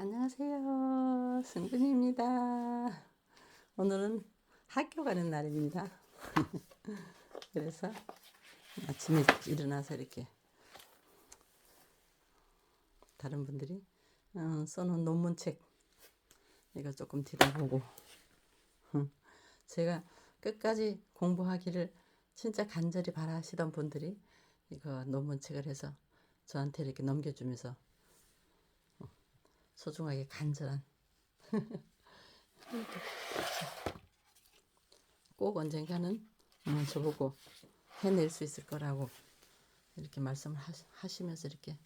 안녕하세요. 승근입니다. 오늘은 학교 가는 날입니다. 그래서 아침에 일어나서 이렇게 다른 분들이 어, 써놓은 논문책 이거 조금 뒤다보고 제가 끝까지 공부하기를 진짜 간절히 바라시던 분들이 이거 논문책을 해서 저한테 이렇게 넘겨주면서 소중하게 간절한 꼭 언젠가는 어, 저보고 해낼 수 있을 거라고 이렇게 말씀을 하시- 하시 면서 이렇게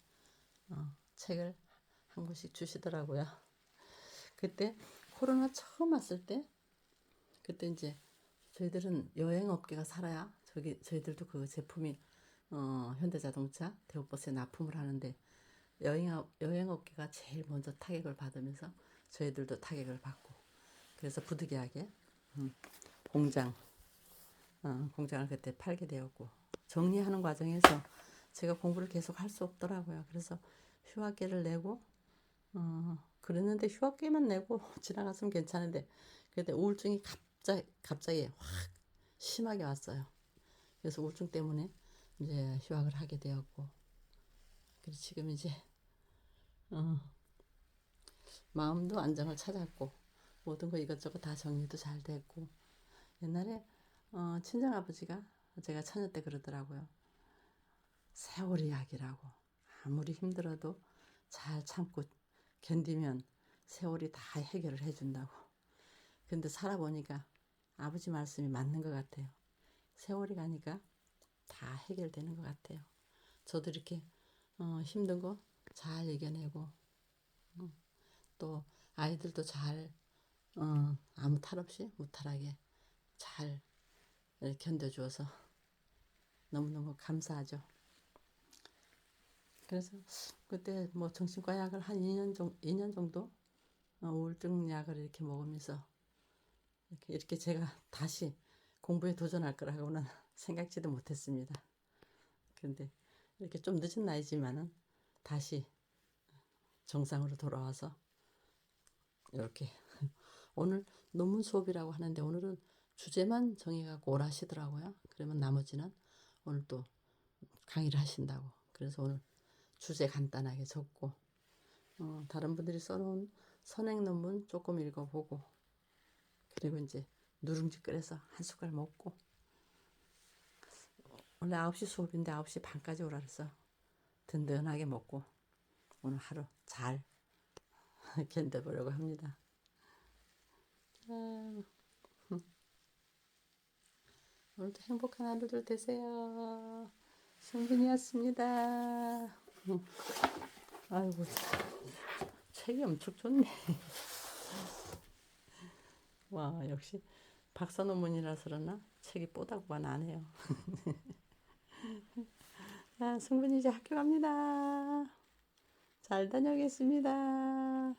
어, 책을 한 권씩 주시더라고요. 그때 코로나 처음 왔을 때 그때 이제 저희들은 여행 업계가 살아야 저기 저희들도 그 제품이 어, 현대자동차 대우버스에 납품을 하는데 여행 여행 업계가 제일 먼저 타격을 받으면서 저희들도 타격을 받고 그래서 부득이하게 음, 공장 어, 공장을 그때 팔게 되었고 정리하는 과정에서 제가 공부를 계속 할 수 없더라고요. 그래서 휴학계를 내고 어, 그랬는데 휴학계만 내고 지나갔으면 괜찮은데 그때 우울증이 갑자기 갑자기 확 심하게 왔어요. 그래서 우울증 때문에 이제 휴학을 하게 되었고 그래서 지금 이제 어, 마음도 안정을 찾았고 모든 거 이것저것 다 정리도 잘 됐고 옛날에 어, 친정 아버지가 제가 처녀 때 그러더라고요. 세월이 약이라고 아무리 힘들어도 잘 참고 견디면 세월이 다 해결을 해준다고. 근데 살아보니까 아버지 말씀이 맞는 것 같아요. 세월이 가니까 다 해결되는 것 같아요. 저도 이렇게 어, 힘든 거 잘 이겨내고 어, 또 아이들도 잘 어, 아무 탈 없이 무탈하게 잘 견뎌주어서 너무너무 감사하죠. 그래서 그때 뭐 정신과 약을 한 2년 정도, 2년 정도 어, 우울증 약을 이렇게 먹으면서 이렇게, 이렇게 제가 다시 공부에 도전할 거라고는 생각지도 못했습니다. 그런데 이렇게 좀 늦은 나이지만은 다시 정상으로 돌아와서 이렇게 오늘 논문 수업이라고 하는데 오늘은 주제만 정해갖고 오라 하시더라고요. 그러면 나머지는 오늘 또 강의를 하신다고. 그래서 오늘 주제 간단하게 적고 어, 다른 분들이 써놓은 선행 논문 조금 읽어보고 그리고 이제 누룽지 끓여서 한 숟갈 먹고 원래 9시 수업인데 9시 반까지 오라 그래서 든든하게 먹고 오늘 하루 잘 견뎌보려고 합니다. 자, 오늘도 행복한 하루들 되세요. 승빈이었습니다. 아이고, 책이 엄청 좋네. 와, 역시 박사 논문이라서 그러나 책이 뽀다구만 안 해요. 자, 승분이 이제 학교 갑니다. 잘 다녀오겠습니다.